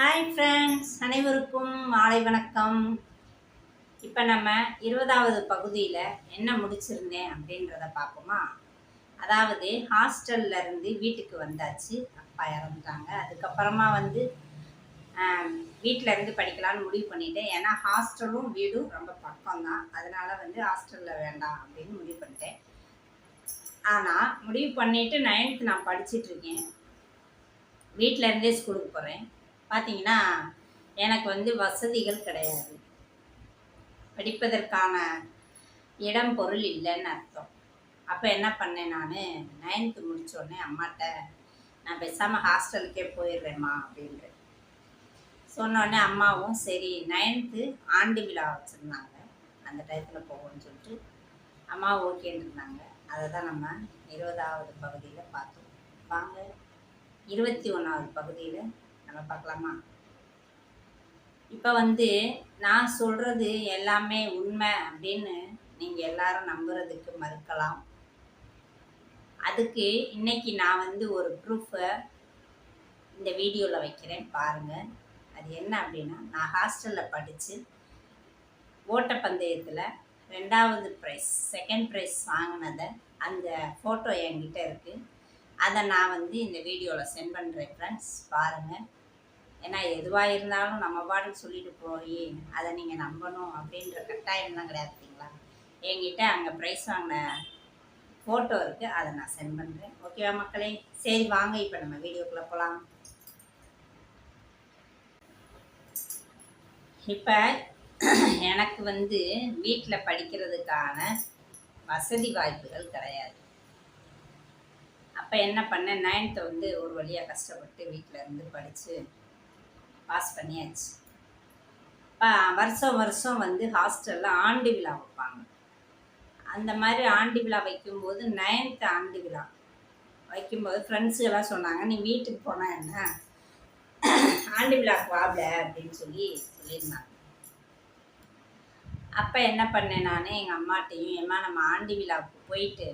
Hi friends அனைவருக்கும் மாலை வணக்கம். இப்போ நம்ம இருபதாவது பகுதியில் என்ன முடிச்சிருந்தேன் அப்படின்றத பார்ப்போமா? அதாவது ஹாஸ்டல்ல இருந்து வீட்டுக்கு வந்தாச்சு. அப்பா இறந்துட்டாங்க. அதுக்கப்புறமா வந்து வீட்டில் இருந்து படிக்கலான்னு முடிவு பண்ணிட்டேன். ஏன்னா ஹாஸ்டலும் வீடும் ரொம்ப பக்கம் தான் வந்து ஹாஸ்டலில் வேண்டாம் அப்படின்னு முடிவு பண்ணிட்டேன். ஆனால் முடிவு பண்ணிவிட்டு நைன்த்து நான் படிச்சிட்ருக்கேன் வீட்டிலேருந்தே வீட்டில் இருந்தே ஸ்கூலுக்கு போகிறேன் பார்த்தீங்கன்னா எனக்கு வந்து வசதிகள் கிடையாது. படிப்பதற்கான இடம் பொருள் இல்லைன்னு அர்த்தம். அப்போ என்ன பண்ணேன் நான் நைன்த்து முடித்தோடனே அம்மாட்ட நான் பேசாமல் ஹாஸ்டலுக்கே போயிடுறேம்மா அப்படின்ட்டு சொன்னோடனே அம்மாவும் சரி நைன்த்து ஆண்டு விழா வச்சுருந்தாங்க. அந்த டயத்தில் போவோம்னு சொல்லிட்டு அம்மா ஓகேன்னு இருந்தாங்க. அதை தான் நம்ம இருபதாவது பகுதியில் பார்த்தோம். வாங்க இருபத்தி ஒன்றாவது பகுதியில் நம்ம பார்க்கலாமா? இப்போ வந்து நான் சொல்கிறது எல்லாமே உண்மை அப்படின்னு நீங்கள் எல்லாரும் நம்புறதுக்கு மறுக்கலாம். அதுக்கு இன்னைக்கு நான் வந்து ஒரு ப்ரூஃபை இந்த வீடியோவில் வைக்கிறேன் பாருங்கள் அது என்ன அப்படின்னா நான் ஹாஸ்டலில் படித்து ஓட்டப்பந்தயத்தில் ரெண்டாவது ப்ரைஸ் செகண்ட் ப்ரைஸ் வாங்கினதை அந்த ஃபோட்டோ என்கிட்ட இருக்குது அதை நான் வந்து இந்த வீடியோவில் சென்ட் பண்ணுறேன் ஃப்ரெண்ட்ஸ் பாருங்கள் ஏன்னா எதுவாக இருந்தாலும் நம்ம பாட்டுக்கு சொல்லிட்டு போய் அதை நீங்கள் நம்பணும் அப்படின்ற கட்டாயம்லாம் கிடையாது பார்த்தீங்களா என்கிட்ட அங்கே ப்ரைஸ் வாங்கின ஃபோட்டோ இருக்குது அதை நான் சென்ட் பண்ணுறேன் ஓகேவா மக்களே? சரி வாங்க. இப்போ நம்ம வீடியோக்குள்ளே போகலாம் இப்போ எனக்கு வந்து வீட்டில் படிக்கிறதுக்கான வசதி வாய்ப்புகள் கிடையாது. அப்போ என்ன பண்ணேன்? நைன்த்தை வந்து ஒரு வழியாக கஷ்டப்பட்டு வீட்டில் இருந்து படித்து பாஸ் பண்ணியாச்சு. வருஷம் வருஷம் வந்து ஹாஸ்டலில் ஆண்டு விழா வைப்பாங்க. அந்த மாதிரி ஆண்டு விழா வைக்கும்போது நைன்த்து ஆண்டு விழா. வைக்கும்போது ஃப்ரெண்ட்ஸுகளாம் சொன்னாங்க நீ வீட்டுக்கு போனால் என்ன? ஆண்டு விழாக்கு வாப்ல அப்படின்னு சொல்லி சொல்லியிருந்தாங்க. அப்போ என்ன பண்ணேன் நான் எங்கள் அம்மாட்டையும் ஏம்மா நம்ம ஆண்டு விழாவுக்கு போயிட்டு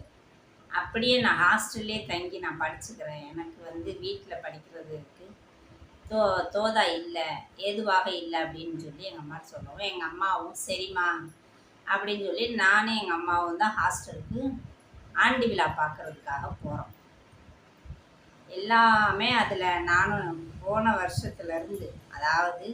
அப்படியே நான் ஹாஸ்டல்லே தங்கி நான் படிச்சுக்கிறேன். எனக்கு வந்து வீட்டில் படிக்கிறது தோ தோதா இல்லை ஏதுவாக இல்லை அப்படின்னு சொல்லி எங்கள் அம்மா சொல்லுவோம் எங்கள் அம்மாவும் சரிம்மா அப்படின்னு சொல்லி நானும் எங்கள் அம்மாவும் தான் ஹாஸ்டலுக்கு ஆண்டு விழா பார்க்கறதுக்காக போகிறோம் எல்லாமே அதில் நானும் போன வருஷத்துலேருந்து அதாவது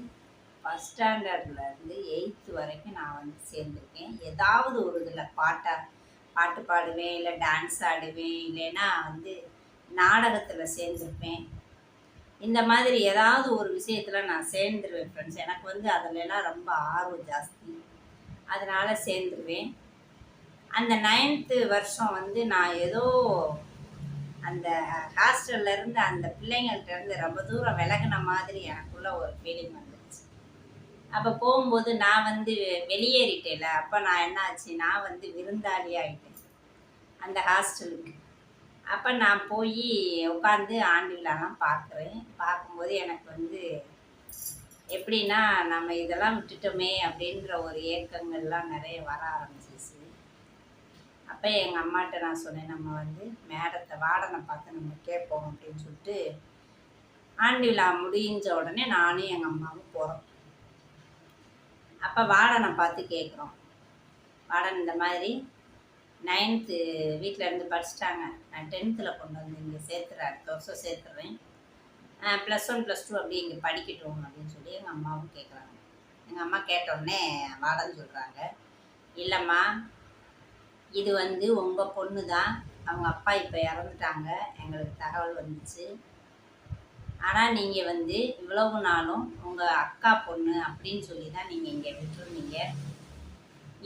ஃபஸ்ட் ஸ்டாண்டர்ட்லேருந்து எயித்து வரைக்கும் நான் வந்து சேர்ந்துருக்கேன். ஏதாவது ஒரு இதில் பாட்டாக பாட்டு பாடுவேன் இல்லை டான்ஸ் ஆடுவேன் இல்லைன்னா வந்து நாடகத்தில் சேர்ந்துருப்பேன். இந்த மாதிரி ஏதாவது ஒரு விஷயத்தில் நான் சேர்ந்துருவேன் ஃப்ரெண்ட்ஸ் எனக்கு வந்து அதிலெல்லாம் ரொம்ப ஆர்வம் ஜாஸ்தி. அதனால் சேர்ந்துருவேன். அந்த நைன்த்து வருஷம் வந்து நான் ஏதோ அந்த ஹாஸ்டல்ல இருந்து அந்த பிள்ளைங்கள்ட்டேருந்து ரொம்ப தூரம் விலகின மாதிரி எனக்குள்ள ஒரு ஃபீலிங் வந்துடுச்சு அப்போ போகும்போது நான் வந்து வெளியேறிட்டேல அப்போ நான் என்ன ஆச்சு நான் வந்து விருந்தாளி ஆகிட்டேன் அந்த ஹாஸ்டலுக்கு அப்போ நான் போய் உட்காந்து ஆண்டு விழாலாம் பார்க்குறேன் பார்க்கும்போது எனக்கு வந்து எப்படின்னா நம்ம இதெல்லாம் விட்டுட்டோமே அப்படின்ற ஒரு ஏக்கங்கள்லாம் நிறைய வர ஆரம்பிச்சிச்சு அப்போ எங்கள் அம்மாட்ட நான் சொன்னேன் நம்ம வந்து மேடத்தை வார்டனை பார்த்து நம்ம கேட்போம் அப்படின்னு சொல்லிட்டு ஆண்டு விழா முடிஞ்ச உடனே நானும் எங்கள் அம்மாவும் போகிறோம் அப்போ வார்டனை பார்த்து கேட்குறோம் வார்டன் இந்த மாதிரி நைன்த்து வீட்டில் இருந்து படிச்சிட்டாங்க. நான் டென்த்தில் கொண்டு வந்து இங்கே சேர்த்துறேன். அடுத்த வருஷம் சேர்த்துறேன். ப்ளஸ் ஒன் ப்ளஸ் டூ அப்படியே இங்கே படிக்கட்டும் அப்படின்னு சொல்லி எங்கள் அம்மாவும் கேட்குறாங்க எங்கள் அம்மா கேட்டோடனே வாடன்னு சொல்கிறாங்க இல்லைம்மா இது வந்து உங்கள் பொண்ணு தான் அவங்க அப்பா இப்போ இறந்துட்டாங்க. எங்களுக்கு தகவல் வந்துச்சு. ஆனால் நீங்கள் வந்து இவ்வளவு நாளும் உங்கள் அக்கா பொண்ணு அப்படின்னு சொல்லி தான் நீங்கள் இங்கே விட்டுருந்தீங்க.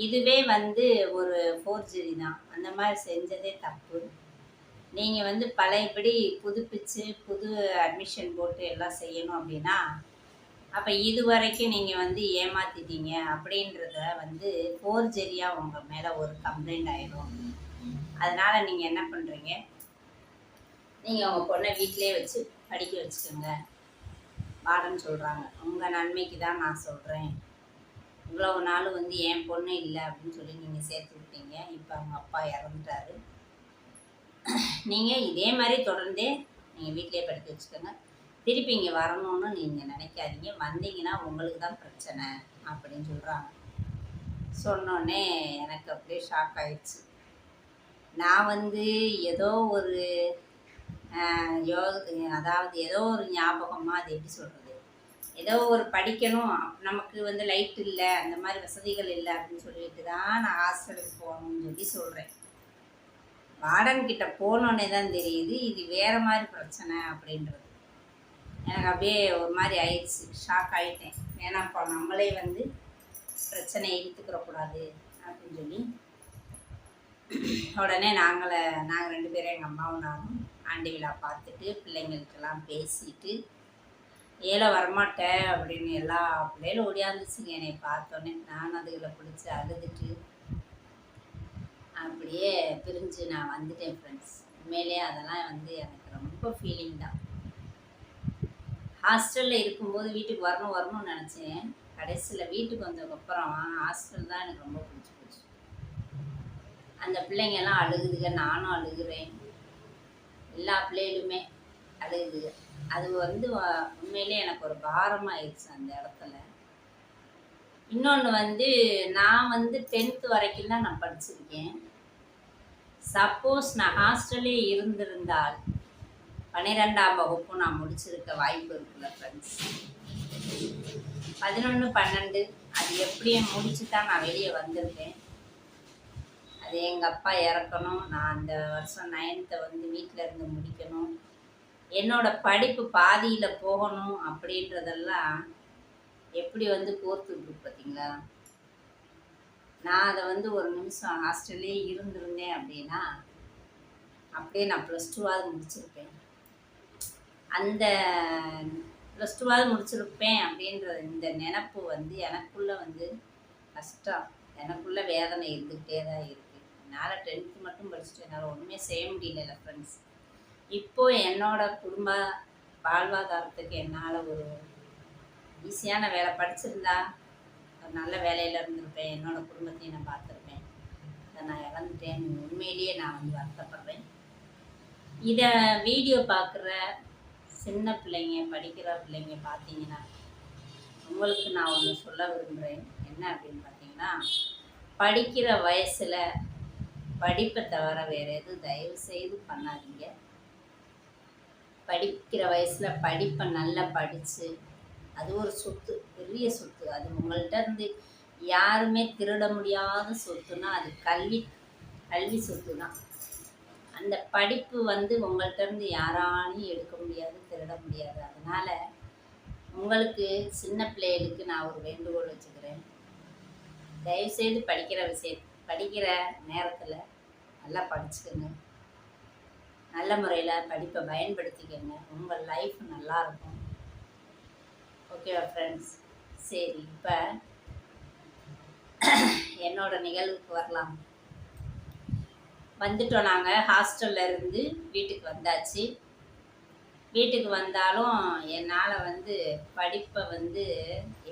இதுவே வந்து ஒரு ஃபோர்ஜரி தான். அந்த மாதிரி செஞ்சதே தப்பு. நீங்கள் வந்து பழையபடி புதுப்பிச்சு புது அட்மிஷன் போட்டு எல்லாம் செய்யணும் அப்படின்னா அப்போ இது வரைக்கும் நீங்கள் வந்து ஏமாத்திட்டீங்க அப்படின்றத வந்து ஃபோர்ஜரியாக உங்கள் மேலே ஒரு கம்ப்ளைண்ட் ஆயிடும் அதனால் நீங்கள் என்ன பண்ணுறீங்க நீங்கள் உங்கள் பொண்ணை வீட்டிலே வச்சு படிக்க வச்சுக்கோங்க. பாடம் சொல்கிறாங்க உங்கள் நன்மைக்கு தான் நான் சொல்கிறேன் இவ்வளவு நாள் வந்து என் பொண்ணு இல்லை அப்படின்னு சொல்லி நீங்கள் சேர்த்து விட்டீங்க. இப்போ அவங்க அப்பா இறந்துட்டாரு. நீங்கள் இதே மாதிரி தொடர்ந்தே நீங்கள் வீட்டிலே படிக்க வச்சுக்கோங்க. திருப்பி இங்கே வரணும்னு நீங்கள் நினைக்காதீங்க. வந்தீங்கன்னா உங்களுக்கு தான் பிரச்சனை அப்படின்னு சொல்கிறாங்க சொன்னோடனே எனக்கு அப்படியே ஷாக் ஆயிடுச்சு. நான் வந்து ஏதோ ஒரு யோ அதாவது ஏதோ ஒரு ஞாபகமாக அது எப்படி சொல்கிறது ஏதோ ஒரு படிக்கணும். நமக்கு வந்து லைட் இல்லை அந்த மாதிரி வசதிகள் இல்லை அப்படின்னு சொல்லிட்டு தான் நான் ஹாஸ்டலுக்கு போகணும்னு சொல்லி சொல்கிறேன் வார்டன்கிட்ட போனோன்னே தான் தெரியுது இது வேறு மாதிரி பிரச்சனை அப்படின்றது. எனக்கு அப்படியே ஒரு மாதிரி ஆயிடுச்சு ஷாக் ஆயிட்டேன். வேணாம்ப்பா நம்மளே வந்து பிரச்சனையை இழுத்துக்கிறக்கூடாது அப்படின்னு சொல்லி. உடனே நாங்களே நாங்கள் ரெண்டு பேரும் எங்கள் அம்மாவும் நானும் ஆண்டி விழா பார்த்துட்டு பிள்ளைங்களுக்கெல்லாம் பேசிட்டு ஏழை வரமாட்டேன் அப்படின்னு எல்லா பிள்ளைகளும் ஓடியாந்துச்சுங்க. என்னை பார்த்தோன்னே நான் அதுகளை பிடிச்சி அழுதுட்டு அப்படியே பிரிஞ்சு நான் வந்துட்டேன் ஃப்ரெண்ட்ஸ் உண்மையிலேயே அதெல்லாம் வந்து எனக்கு ரொம்ப ஃபீலிங் தான். ஹாஸ்டலில் இருக்கும்போது வீட்டுக்கு வரணும் வரணும்னு நினச்சேன். கடைசியில் வீட்டுக்கு வந்ததுக்கப்புறம் ஹாஸ்டல் தான் எனக்கு ரொம்ப பிடிச்சி போச்சு. அந்த பிள்ளைங்க எல்லாம் அழுகுதுங்க. நானும் அழுகுறேன். எல்லா பிள்ளைகளுமே அழுகுதுங்க. அது வந்து உண்மையிலே எனக்கு ஒரு பாரமாயிடுச்சு அந்த இடத்துல. இன்னொன்று வந்து நான் வந்து டென்த்து வரைக்கும் தான் நான் படிச்சிருக்கேன். சப்போஸ் நான் ஹாஸ்டல்லே இருந்திருந்தால் பன்னிரெண்டாம் வகுப்பு நான் முடிச்சிருக்க வாய்ப்பு இருக்குல்ல ஃப்ரெண்ட்ஸ் பதினொன்று பன்னெண்டு அது எப்படியும் முடிச்சு தான் நான் வெளியே வந்திருக்கேன். அது எங்கள் அப்பா இறக்கணும். நான் அந்த வருஷம் நைன்த்தை வந்து வீட்டில் இருந்து முடிக்கணும். என்னோட படிப்பு பாதியில் போகணும் அப்படின்றதெல்லாம் எப்படி வந்து கோர்த்துருக்கு பார்த்தீங்களா? நான் அதை வந்து ஒரு நிமிஷம் ஹாஸ்டல்லே இருந்திருந்தேன் அப்படின்னா அப்படியே நான் ப்ளஸ் டூவாவது முடிச்சிருப்பேன். அந்த ப்ளஸ் டூவாவது முடிச்சிருப்பேன் அப்படின்ற இந்த நினப்பு வந்து எனக்குள்ளே வந்து கஷ்டம். எனக்குள்ள வேதனை இருந்துக்கிட்டே தான் இருக்குது என்னால் டென்த்து மட்டும் படிச்சுட்டு என்னால் ஒன்றுமே செய்ய முடியல ஃப்ரெண்ட்ஸ் இப்போ என்னோட குடும்ப வாழ்வாதாரத்துக்கு என்னால் ஒரு ஈஸியான வேலை படிச்சிருந்தா ஒரு நல்ல வேலையில் இருந்திருப்பேன். என்னோட குடும்பத்தையும் நான் பார்த்துருப்பேன். அதை நான் இழந்துட்டேன். உண்மையிலேயே நான் வந்து வருத்தப்படுறேன். இதை வீடியோ பார்க்குற சின்ன பிள்ளைங்க படிக்கிற பிள்ளைங்க பார்த்தீங்கன்னா உங்களுக்கு நான் ஒன்று சொல்ல விரும்புகிறேன் என்ன அப்படின்னு பார்த்தீங்கன்னா படிக்கிற வயசில் படிப்பை தவிர வேறு எதுவும் தயவு செய்து பண்ணாதீங்க. படிக்கிற வயசில் படிப்பை நல்லா படித்து அது ஒரு சொத்து பெரிய சொத்து. அது உங்கள்கிட்ட இருந்து யாருமே திருட முடியாத சொத்துனா அது கல்வி கல்வி சொத்து தான் அந்த படிப்பு வந்து உங்கள்கிட்ட இருந்து யாராலையும் எடுக்க முடியாது திருட முடியாது. அதனால் உங்களுக்கு சின்ன பிள்ளைகளுக்கு நான் ஒரு வேண்டுகோள் வச்சுக்கிறேன். தயவுசெய்து படிக்கிற விஷய படிக்கிற நேரத்தில் நல்லா படிச்சுக்கோங்க. நல்ல முறையில் படிப்பை பயன்படுத்திக்கோங்க. உங்கள் லைஃப் நல்லாயிருக்கும் ஓகேவா ஃப்ரெண்ட்ஸ் சரி இப்போ என்னோட நிகழ்வுக்கு வரலாம். வந்துட்டோம் நாங்கள் ஹாஸ்டல்ல இருந்து வீட்டுக்கு வந்தாச்சு. வீட்டுக்கு வந்தாலும் என்னால் வந்து படிப்பை வந்து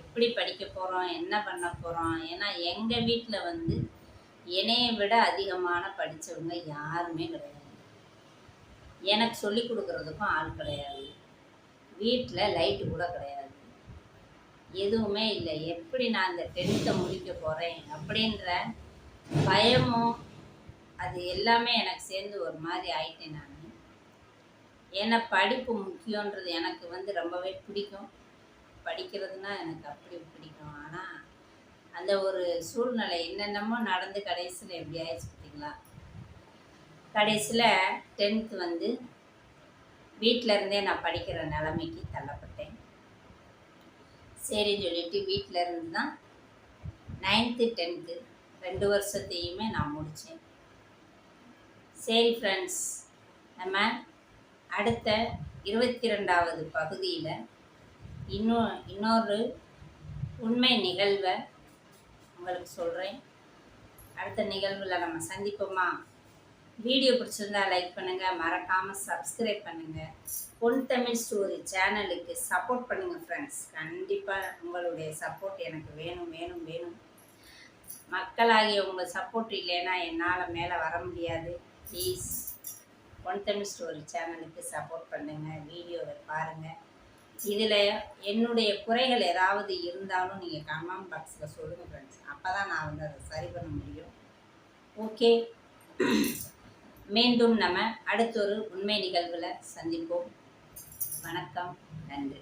எப்படி படிக்க போகிறோம் என்ன பண்ண போகிறோம் ஏன்னா எங்கள் வீட்டில் வந்து என்னையை விட அதிகமான படித்தவங்க யாருமே கிடையாது. எனக்கு சொல்லி கொடுக்குறதுக்கும் ஆள் கிடையாது. வீட்டில் லைட்டு கூட கிடையாது. எதுவுமே இல்லை. எப்படி நான் இந்த டென்த்தை முடிக்க போகிறேன் அப்படின்ற பயமும் அது எல்லாமே எனக்கு சேர்ந்து ஒரு மாதிரி ஆயிட்டேன் நான். ஏன்னா படிப்பு முக்கியன்றது எனக்கு வந்து ரொம்பவே பிடிக்கும். படிக்கிறதுனா எனக்கு அப்படி பிடிக்கும். ஆனால் அந்த ஒரு சூழ்நிலை என்னென்னமோ நடந்து கடைசியில் எப்படி ஆயிடுச்சு பார்த்தீங்களா? கடைசியில் டென்த்து வந்து வீட்டிலருந்தே நான் படிக்கிற நிலைமைக்கு தள்ளப்பட்டேன். சரின்னு சொல்லிட்டு வீட்டில் இருந்து தான் நைன்த்து டென்த்து ரெண்டு வருஷத்தையுமே நான் முடித்தேன் சரி ஃப்ரெண்ட்ஸ் நம்ம அடுத்த இருபத்தி ரெண்டாவது பகுதியில் இன்னும் இன்னொரு உண்மை நிகழ்வை உங்களுக்கு சொல்கிறேன் அடுத்த நிகழ்வில் நம்ம சந்திப்போமா? வீடியோ பிடிச்சிருந்தா லைக் பண்ணுங்கள் மறக்காமல் சப்ஸ்கிரைப் பண்ணுங்கள் பொன் தமிழ் ஸ்டோரி சேனலுக்கு சப்போர்ட் பண்ணுங்கள் ஃப்ரெண்ட்ஸ் கண்டிப்பாக உங்களுடைய சப்போர்ட் எனக்கு வேணும் வேணும் வேணும். மக்களாகிய உங்கள் சப்போர்ட் இல்லைன்னா என்னால் மேலே வர முடியாது. ப்ளீஸ் பொன் தமிழ் ஸ்டோரி சேனலுக்கு சப்போர்ட் பண்ணுங்கள் வீடியோவை பாருங்கள் இதில் என்னுடைய குறைகள் ஏதாவது இருந்தாலும் நீங்கள் கமெண்ட் பாக்ஸில் சொல்லுங்கள் ஃப்ரெண்ட்ஸ் அப்போ தான் நான் வந்து அதை சரி பண்ண முடியும். ஓகே மீண்டும் நம்ம அடுத்தொரு உண்மை நிகழ்வில் சந்திப்போம். வணக்கம். நன்றி.